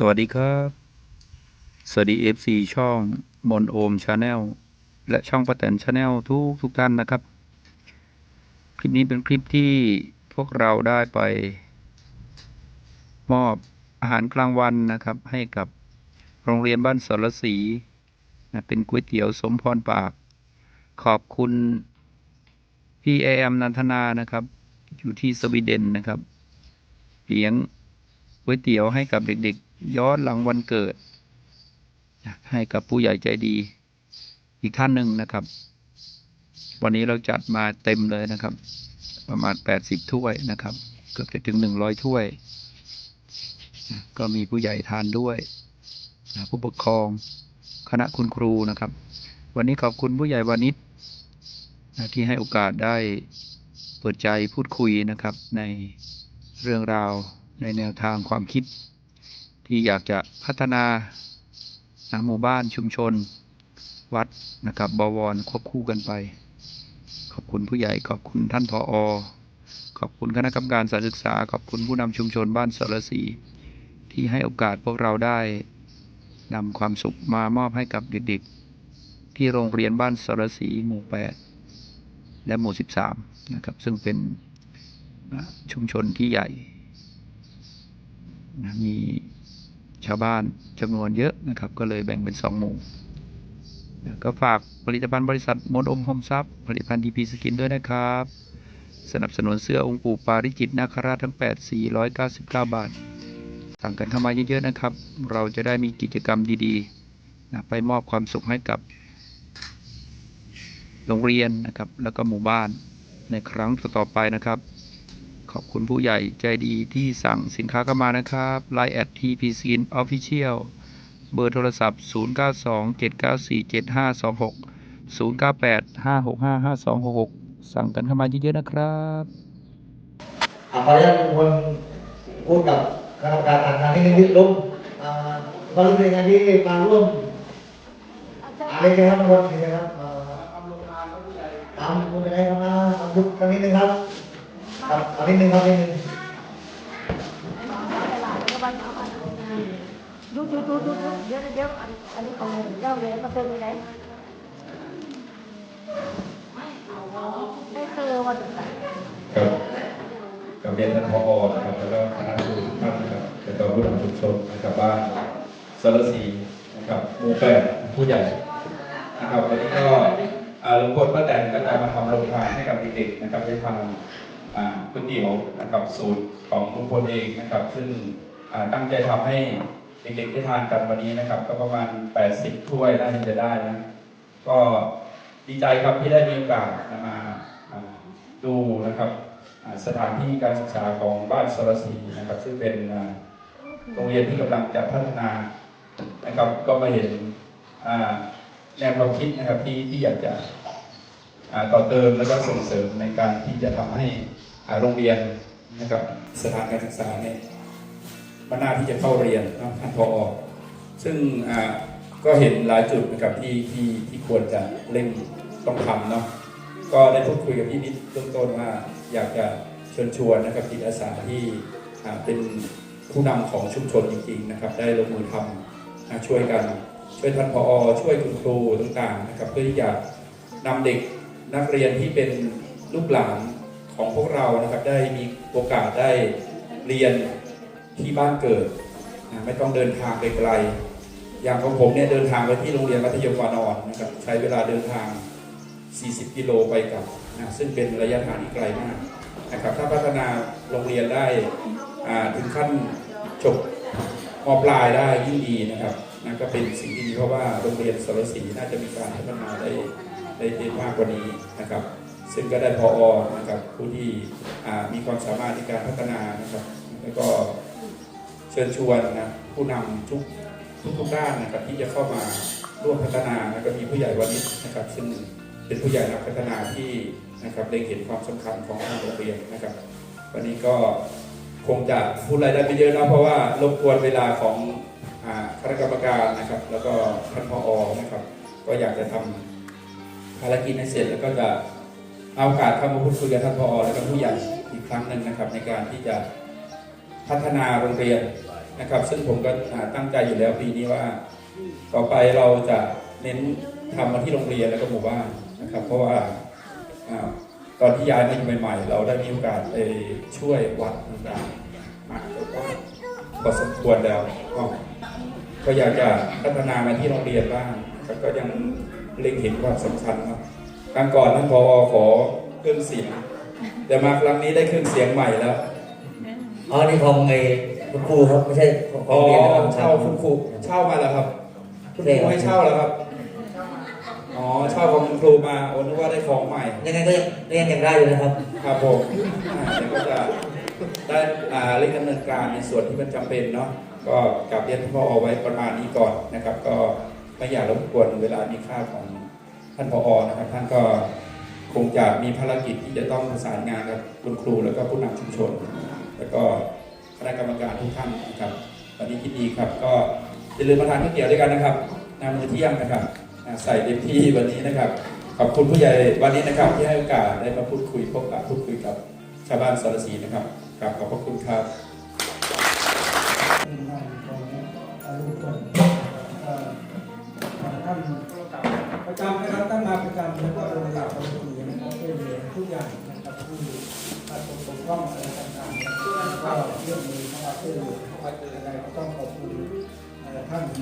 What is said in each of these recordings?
สวัสดีครับ สวัสดี FC ช่องมนโอมชาแนลและช่องประแตนชาแนลทุกทุกท่านนะครับ คลิปนี้เป็นคลิปที่พวกเราได้ไป มอบอาหารกลางวันนะครับ ให้กับโรงเรียนบ้านสรศรีนะเป็นก๋วยเตี๋ยวสมพรปาก ขอบคุณพี่แอมนันทนานะครับ อยู่ที่สวีเดนนะครับเลี้ยงก๋วยเตี๋ยวให้กับเด็ก ย้อนหลังวันเกิด ให้กับผู้ใหญ่ใจดี อีกท่านหนึ่งนะครับ วันนี้เราจัดมาเต็มเลยนะครับ ประมาณแปดสิบถ้วยนะครับ เกือบจะถึงหนึ่งร้อยถ้วย ก็มีผู้ใหญ่ทานด้วยผู้ปกครองคณะคุณครูนะครับ วันนี้ขอบคุณผู้ใหญ่วานิชที่ให้โอกาสได้เปิดใจพูดคุยนะครับ ในเรื่องราวในแนวทางความคิด ที่อยากจะพัฒนาหมู่บ้านชุมชนวัดนะครับบวรควบคู่กันไป ขอบคุณผู้ใหญ่ขอบคุณท่านผออขอบคุณคณะกรรมการสารศึกษา ขอบคุณผู้นำชุมชนบ้านสรศรีที่ให้โอกาสพวกเราได้นำความสุขมามอบให้กับเด็กๆ ที่โรงเรียนบ้านสรศรีหมู่ 8 และหมู่ 13 นะครับ ซึ่งเป็นชุมชนที่ใหญ่ มี ชาวบ้านจำนวนเยอะนะครับ ก็เลยแบ่งเป็นสองหมู่ ก็ฝากผลิตภัณฑ์บริษัทมนอมโฮมซับผลิตภัณฑ์ดีพีสกินด้วยนะครับ สนับสนุนเสื้อองค์ปู่ปาริจิตนาคราชทั้ง 8 499 บาทสั่งกันเข้ามาเยอะๆนะครับ เราจะได้มีกิจกรรมดีๆนะไปมอบความสุขให้กับ โรงเรียนนะครับ แล้วก็หมู่บ้านในครั้งต่อๆไปนะครับ อบคุณผู้ใหญ่ใจดีที่สั่งสินค้าเข้ามานะครับ Line แอด TP Skin Official เบอร์โทรศัพท์ 092 794 7526 098 565 5266 สั่งกันเข้ามาเยอะๆนะครับอ่าขออนุญาตลุงพลพูดกับคณะกรรมการทางการนิดนึงนิดลุงอ่าก็รู้สึกยังไงที่มาร่วมอะไรกันครับลุงพลเป็นไงครับเอ่อตามคุณเป็นไงครับนะทำทุกครั้งนิดนึงครับ ครับเอานิดนึงครับนิดนึงดูดูดูดูเดี๋ยวเดี๋ยวอันนี้ของเจ้าเลยมาเติมไปไหนไม่เคยวันไหนกับกับเรียนท่านพอนะครับแล้วก็คณะครูทุกท่านนะครับแล้วก็ผู้นำชุมชนนะครับบ้านสารสีนะครับหมู่แปดผู้ใหญ่นะครับวันนี้ก็ลุงพลป้าแตนก็จะมาทำโรงทานให้กับเด็กๆนะครับได้ทาน ก๋วยเตี๋ยวนะครับสูตรของลุงพลเองนะครับ ซึ่งตั้งใจทำให้เด็กๆได้ทานกันวันนี้นะครับ ก็ประมาณ 80 ถ้วยน่าจะได้นะก็ดีใจครับที่ได้มีโอกาสมาดูนะครับสถานที่การศึกษาของบ้านสรศรีนะครับ ซึ่งเป็นโรงเรียนที่กำลังจะพัฒนานะครับ ก็มาเห็นแนวความคิดนะครับที่ที่อยากจะ ต่อเติมแล้วก็ส่งเสริมในการที่จะทำให้โรงเรียนนะครับสถานการศึกษาเนี่ยมันน่าที่จะเข้าเรียนนะท่านพออซึ่งอ่าก็เห็นหลายจุดนะครับที่ที่ที่ควรจะเร่งต้องทำเนาะก็ได้พูดคุยกับพี่นิดเบื้องต้นว่าอยากจะเชิญชวนนะครับจิตอาสาที่อ่าเป็นผู้นำของชุมชนจริงๆนะครับ ได้ลงมือทำช่วยกันช่วยท่านพออช่วยคุณครูต่างๆนะครับเพื่อที่จะนำเด็ก นักเรียนที่เป็นลูกหลานของพวกเรานะครับได้มีโอกาสได้เรียนที่บ้านเกิดนะไม่ต้องเดินทางไปไกลอย่างของผมเนี่ยเดินทางไปที่โรงเรียนมัธยมวานอนนะครับใช้เวลาเดินทาง 40 กิโลไปกลับนะซึ่งเป็นระยะทางที่ไกลมากนะครับถ้าพัฒนาโรงเรียนได้อ่าถึงขั้นจบมปลายได้ยิ่งดีนะครับนั่นก็เป็นสิ่งที่ดีเพราะว่าโรงเรียนสรศรีน่าจะมีการพัฒนาได้ ได้ได้มากกว่านี้นะครับ ซึ่งก็ได้พออนะครับผู้ที่มีความสามารถในการพัฒนานะครับ แล้วก็เชิญชวนนะผู้นำทุกทุกๆด้านนะครับที่จะเข้ามาร่วมพัฒนาแล้วก็มีผู้ใหญ่วันนี้นะครับ ซึ่งเป็นผู้ใหญ่นักพัฒนาที่นะครับเล็งเห็นความสำคัญของทางโรงเรียนนะครับ วันนี้ก็คงจะพูดอะไรได้ไม่เยอะนะเพราะว่ารบกวนเวลาของคณะกรรมการนะครับ แล้วก็ท่านพอนะครับ ก็อยากจะทำ ภารกิจให้เสร็จแล้วก็จะเอาโอกาสเข้ามาพูดคุยกับท่านพอแล้วก็ผู้ใหญ่อีกครั้งหนึ่งนะครับ ในการที่จะพัฒนาโรงเรียนนะครับ ซึ่งผมก็ตั้งใจอยู่แล้วปีนี้ว่า ต่อไปเราจะเน้นทำมาที่โรงเรียนแล้วก็หมู่บ้านนะครับ เพราะว่าตอนที่ย้ายมาอยู่ใหม่ๆ เราได้มีโอกาสไปช่วยวัดต่างๆมาก็พอสมควรแล้วก็ก็อยากจะพัฒนามาที่โรงเรียนบ้างแต่ก็ยัง เล็งเห็นความสำคัญครับครั้งก่อนท่านพอขอเครื่องเสียง แต่มาครั้งนี้ได้เครื่องเสียงใหม่แล้วอ๋อนี่ของไอ้คุณครูครับไม่ใช่ของอ๋อเรียนนะครับเช่าคุณครูเช่ามาแล้วครับ คุณครูให้เช่าแล้วครับอ๋อเช่าของคุณครูมาโอ้นึกว่าได้ของใหม่ยังไงก็ยังเรียนยังได้อยู่นะครับ ครับผมอ่าเดี๋ยวก็จะได้อ่าเร่งดำเนินการในส่วนที่มันจำเป็นเนาะก็กลับเรียนท่านผอไว้ประมาณนี้ก่อนนะครับ ก็ ไม่อยากรบกวนเวลามีค่าของท่านผอนะครับท่านก็คงจะมีภารกิจที่จะต้องประสานงานกับคุณครูแล้วก็ผู้นำชุมชน แล้วก็คณะกรรมการทุกท่านนะครับวันนี้คิดดีครับ ก็อย่าลืมมาทานข้าวเกี๊ยวด้วยกันนะครับนามือเที่ยงนะครับใส่เต็มที่วันนี้นะครับ ขอบคุณผู้ใหญ่วันนี้นะครับ ที่ให้โอกาสได้มาพูดคุยพบปะพูดคุยกับชาวบ้านสารสีนะครับกราบขอบพระคุณครับ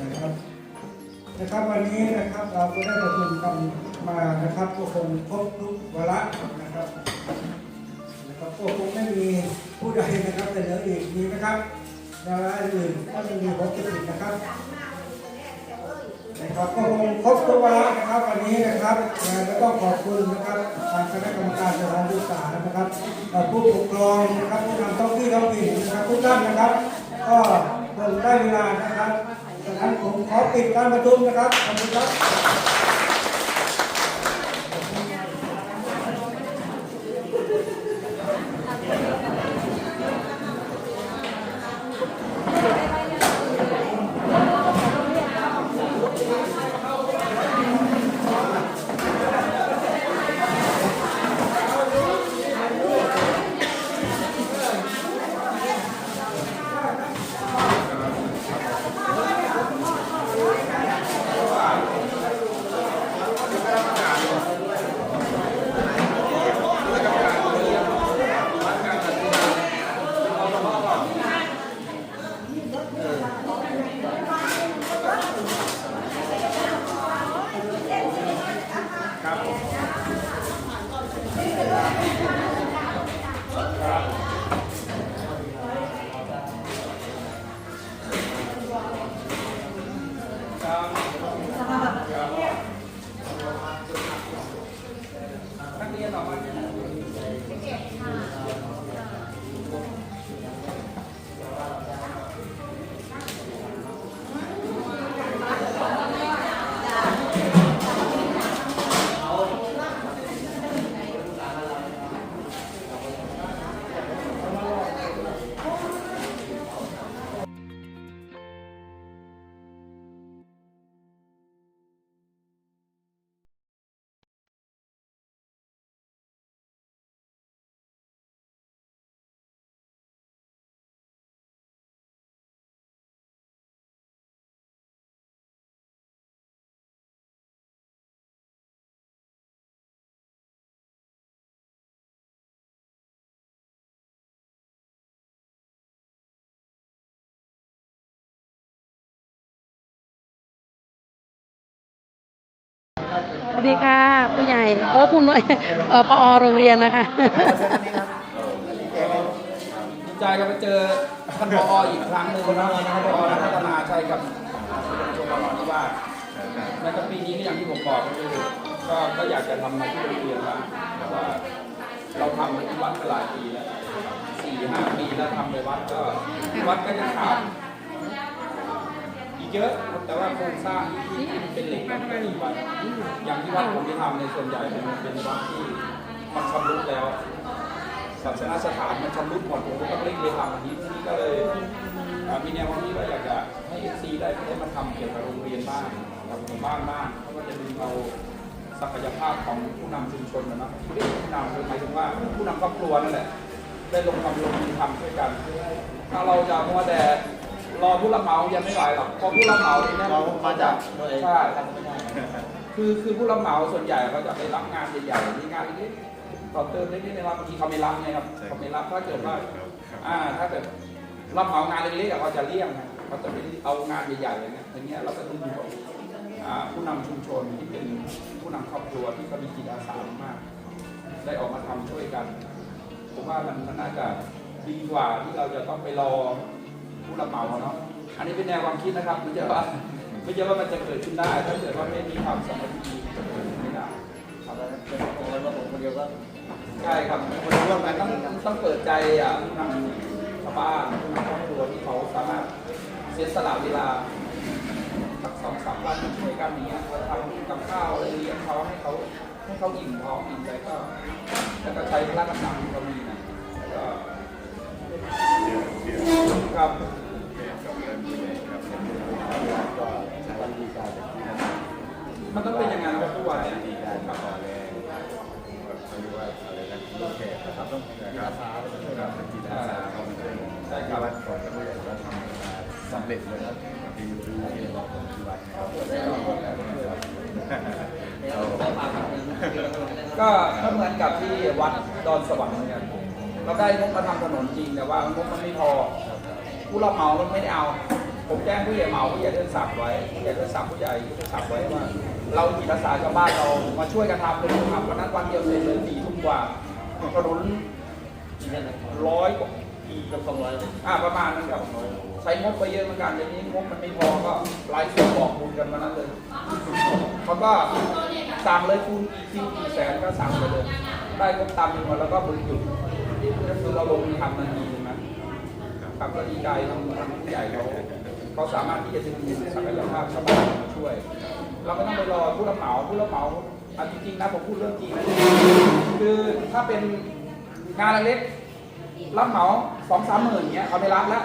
นะครับนะครับวันนี้นะครับเราก็ได้ประชุมกันมานะครับก็คงครบทุกวาระนะครับนะครับก็คงไม่มีผู้ใดนะครับแต่เหลืออีกมีไหมครับวาระอื่นถ้าไม่มีผมจะปิดนะครับนะครับก็คงครบทุกวาระนะครับวันนี้นะครับแล้วก็ขอบคุณนะครับทางคณะกรรมการสถานศึกษานะครับผู้ปกครองนะครับผู้นำท้องที่ท้องถิ่นนะครับทุกท่านนะครับ ก็คงได้เวลานะครับ ดังนั้นผมขอปิดการประชุมนะครับ ขอบคุณครับ ดีค่ะผู้ใหญ่เออผู้หน่วยเออปอโรงเรียนนะคะดีใจครับไปเจอท่านผออีกครั้งหนึ่งนะผอนักพัฒนาใช่กับชมรมที่ว่าสแล้วก็ปีนี้ก็อย่างที่ผมบอกก็คือก็ก็อยากจะทำมาที่โรงเรียนบ้างแต่ว่าเราทำมาที่วัดมาหลายปีแล้วสี่ห้าปีแล้วทำในวัดก็วัดก็ยังขาดอีก เยอะ แต่ว่าโครงสร้างที่เป็นเหล็กมันก็ดีไอย่างที่วัดผมที่ทำในส่วนใหญ่มันเป็นวัดที่มันชำรุดแล้วศาสนสถานมันชำรุดหมดผมก็ต้องเร่งไปทำอันนี้ที่ก็เลยมีแนวความคิดว่าอยากจะให้เอซีได้ได้มาทำเกี่ยวกับโรงเรียนบ้างกับหมู่บ้านบ้างเพราะว่าจะดึงเอาศักยภาพของผู้นำชุมชนนะไม่ได้ผู้นำคือหมายถึงว่าผู้นำครอบครัวนั่นแหละได้ลงความลงมือทำด้วยกัน ถ้าเราจะมัวแต่ รอผู้รับเหมายังไม่ไหวหรอกเพราะผู้รับเหมาเนี่ยเรามาจากหน่วยใช่ทำไม่ได้คือคือผู้รับเหมาส่วนใหญ่เขาจะไปรับงานใหญ่ๆนี่งานเล็กๆต่อเติมเล็กๆในรับบางทีเขาไม่รับไงครับเขาไม่รับถ้าเกิดว่าอ่าถ้าเกิดรับเหมางานเล็กๆอะเขาจะเลี่ยงนะเขาจะไม่เอางานใหญ่ๆอย่างเงี้ยอย่างเงี้ยเราก็ต้องดูอ่าผู้นำชุมชนที่เป็นผู้นำครอบครัวที่เขามีจิตอาสามาก ได้ออกมาทำช่วยกันผมว่ามันมันน่าจะดีกว่าที่เราจะต้องไปรอ ผู้รับเหมาอะเนาะอันนี้เป็นแนวความคิดนะครับไม่ใช่ว่าไม่ใช่ว่ามันจะเกิดขึ้นได้ ถ้าเกิดว่าไม่มีความสามัคคีไม่ได้ทำแล้วเป็นคนว่าผมคนเดียวก็ใช่ครับคนร่วมกันต้องต้องเปิดใจอะผู้นำชาวบ้านผู้นำครอบครัวที่เขาสามารถเสียสละเวลาสักสองสามวันช่วยกันอย่างเงี้ยเราทำกับข้าวอะไรเลี้ยงเขาให้เขาให้เขาอิ่มท้องอิ่มใจก็แล้วก็ใช้พละกำลังที่เขามีนะแล้วก็ ครับก็ใช้วันดีการจากที่นั่นมันต้องเป็นอย่างนั้นครับทุกวันเนี่ยมีการต่อแรงแบบเขาเรียกว่าอะไรนะลูกแขกนะครับต้องนะครับครับเป็นจิตอาสาเขามาช่วยใช่ครับวัดก่อนก็ไม่ได้ว่าทำสำเร็จเลยครับที่ดูที่เราของที่วัดนะครับก็เหมือนกับที่วัดดอนสวรรค์เหมือนกัน เราได้งบมาทำถนนจริงแต่ว่างบมันไม่พอ ผู้รับเหมามันไม่ได้เอา ผมแจ้งผู้ใหญ่เหมาผู้ใหญ่เดินสับไว้ผู้ใหญ่เดินสับผู้ใหญ่เดินสับไว้ว่า เราจิตอาสาชาวบ้านเรามาช่วยกันทำเป็นทำวันนั้นวันเดียวเสร็จเลยสี่ทุ่มกว่าถนนร้อยกว่าเกือบสองร้อยเลยอ่าประมาณนั้นครับใช้งบไปเยอะเหมือนกันเดี๋ยวนี้งบมันไม่พอก็ไลฟ์สดบอกบุญกันมานั้นเลยเขาก็สั่งเลยคูณกี่คิวกี่แสนก็สั่งไปเลย ได้งบตามจำนวนแล้วก็บริจุด ก็คือเราลงมือทำทันทีใช่ไหมครับก็ดีใจทางทางผู้ใหญ่เขาเขาสามารถที่จะดึงศักยภาพชาวบ้านมาช่วย เราไม่ต้องไปรอผู้รับเหมาผู้รับเหมาเอันจริงๆนะผมพูดเรื่องจริงนะคือถ้าเป็นงานเล็กรับเหมาสองสามหมื่นเงี้ยเขาไม่รับแล้ว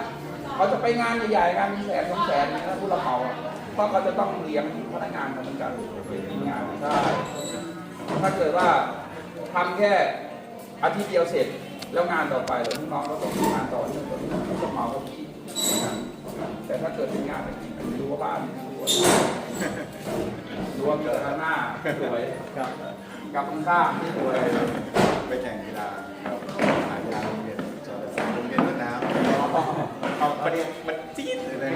เขาจะไปงานใหญ่ๆงานเป็นแสนสองแสนเนี่ยนะผู้รับเหมาเพราะเขาจะต้องเลี้ยงพนักงานกันเหมือนกันเป็นงานใช่ถ้าเกิดว่าทำแค่อาทิตย์เดียวเสร็จ แล้วงานต่อไปแล้วลูกน้องก็ต้องทำงานต่อเนื่องต่อเนื่องผู้รับเมาก็คิดแต่ถ้าเกิดเป็นงานจริงๆรั้ว่าบ้านรั้วรั้วมีกระหน้าสวยครับกับข้างที่สวยไปแข่งกีฬาหากีฬาโรงเรียนจอดโรงเรียนต้นน้ำเอาประเด็นมันจี๊ดเลย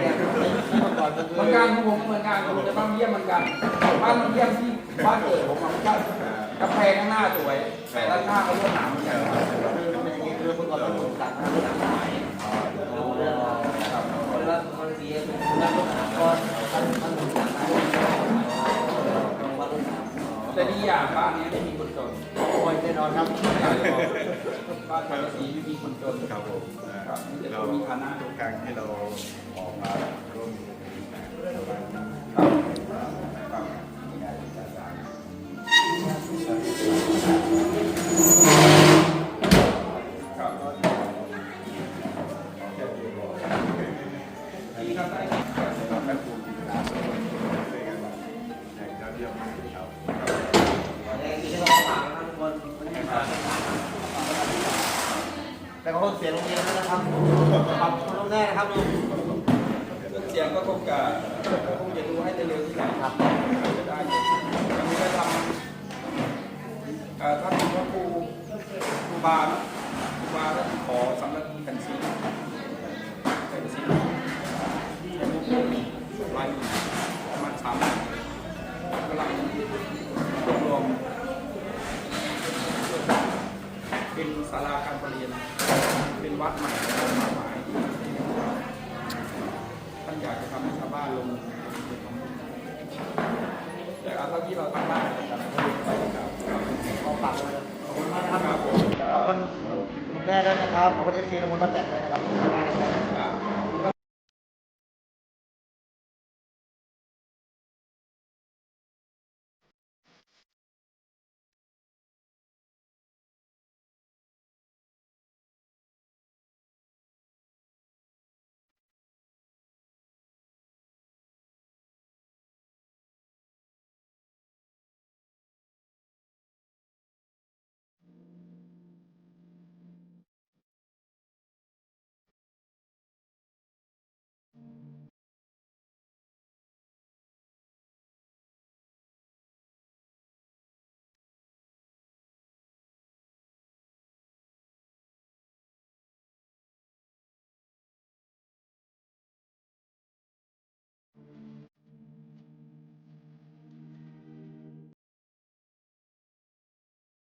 นก่อนคือเหมือนกันผมเหมือนกันผมจะต้องเยี่ยมเหมือนกันบ้านมันเยี่ยมที่บ้านเกิดผมมันบ้านกาแฟข้างหน้าสวยแต่ด้านข้างก็เรื่องหนามเหมือนกัน คือมันเป็นอย่างนี้คือเมื่อก่อนเราถูกตัดมาเรื่องสมัยเราเรื่องครับเขาเรียกว่าบางทีนักรถสามก้อนท่านท่านถูกตัดมาเรื่องสมัยวัดรถสามแต่ดีอย่างบ้านนี้ไม่มีคนจนโอ้ยแน่นอนครับบ้านสังกะสีไม่มีคนจนครับผมนะครับมีแต่เราคนมีฐานะทุกครั้งที่เราออกมา แม่ครูจิตอาสาช่วยกันอย่างยอดเยี่ยมครับแต่ก็เสียโรงเรียนแล้วนะครับปรับปรุงแน่นะครับลุงเรื่องเสียงก็คงจะ แม่ด้วยนะครับขอบคุณที่ทีนมูลมาแตกด้ยนะครับ